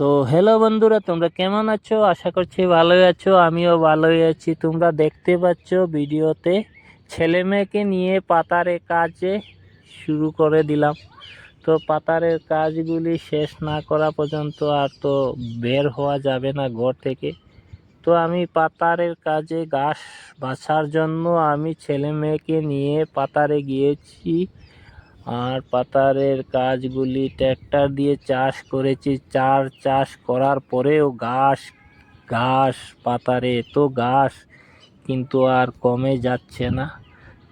তো হ্যালো বন্ধুরা, তোমরা কেমন আছো? আশা করছি ভালোই আছো, আমিও ভালোই আছি। তোমরা দেখতে পাচ্ছ ভিডিওতে ছেলে মেয়েকে নিয়ে পাতারে কাজে শুরু করে দিলাম। তো পাতারের কাজগুলি শেষ না করা পর্যন্ত আর তো বের হওয়া যাবে না ঘর থেকে। তো আমি পাতারের কাজে ঘাস বাছার জন্য আমি ছেলে মেয়েকে নিয়ে পাতারে গিয়েছি। আর পাতারের কাজগুলি ট্র্যাক্টর দিয়ে চাষ করেছি। চার চাষ করার পরেও ঘাস ঘাস পাতারে এত ঘাস, কিন্তু আর কমে যাচ্ছে না।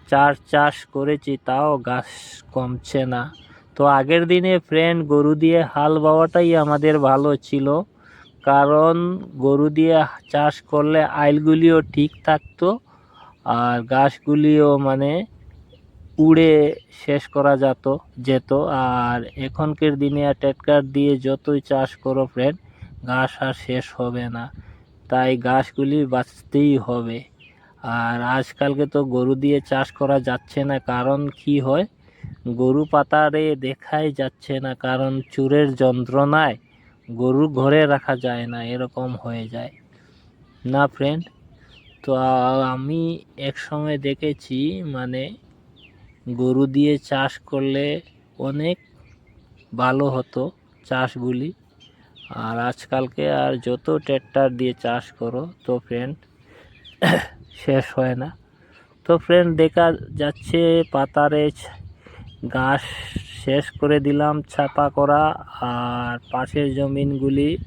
চার চাষ করেছি, তাও ঘাস কমছে না। তো আগের দিনে ফ্রেন্ড গরু দিয়ে হাল বাওয়াটাই আমাদের ভালো ছিল, কারণ গরু দিয়ে চাষ করলে আইলগুলিও ঠিক থাকতো, আর ঘাসগুলিও মানে উড়ে শেষ করা যেত যেত। আর এখনকার দিনে ট্র্যাক্টর দিয়ে যতই চাষ করো ফ্রেন্ড ঘাস আর শেষ হবে না। তাই ঘাসগুলি বাঁচতেই হবে। আর আজকালকে তো গরু দিয়ে চাষ করা যাচ্ছে না। কারণ কি হয়? গরু পাতারে দেখাই যাচ্ছে না। কারণ চুরের যন্ত্রণায় গরু ঘরে রাখা যায় না। এরকম হয়ে যায়। না ফ্রেন্ড তো আমি এক সময় দেখেছি মানে গরু দিয়ে চাষ করলে অনেক ভালো হতো চাষগুলি। আর আজকালকে আর যত ট্র্যাক্টর দিয়ে চাষ করো, তো ফ্রেন্ড শেষ হয় না। তো ফ্রেন্ড দেখা যাচ্ছে পাতারে ছ- ঘাস শেষ করে দিলাম, ছাপা করা, আর পাশের জমিনগুলি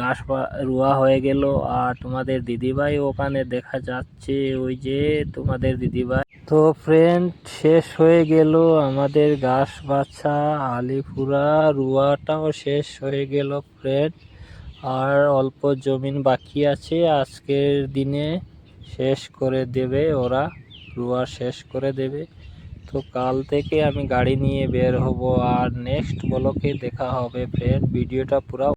ঘাস রোয়া হয়ে গেল। আর তোমাদের দিদিভাই ওখানে দেখা যাচ্ছে, ওই যে তোমাদের দিদিভাই। তো ফ্রেন্ড শেষ হয়ে গেল আমাদের ঘাস বাছা, আলিপুরা, রুয়াটাও শেষ হয়ে গেল ফ্রেন্ড আর অল্প জমিন বাকি আছে, আজকের দিনে শেষ করে দেবে ওরা, রুয়া শেষ করে দেবে। তো কাল থেকে আমি গাড়ি নিয়ে বের হব, আর নেক্সট ব্লকে দেখা হবে ফ্রেন্ড ভিডিওটা পুরো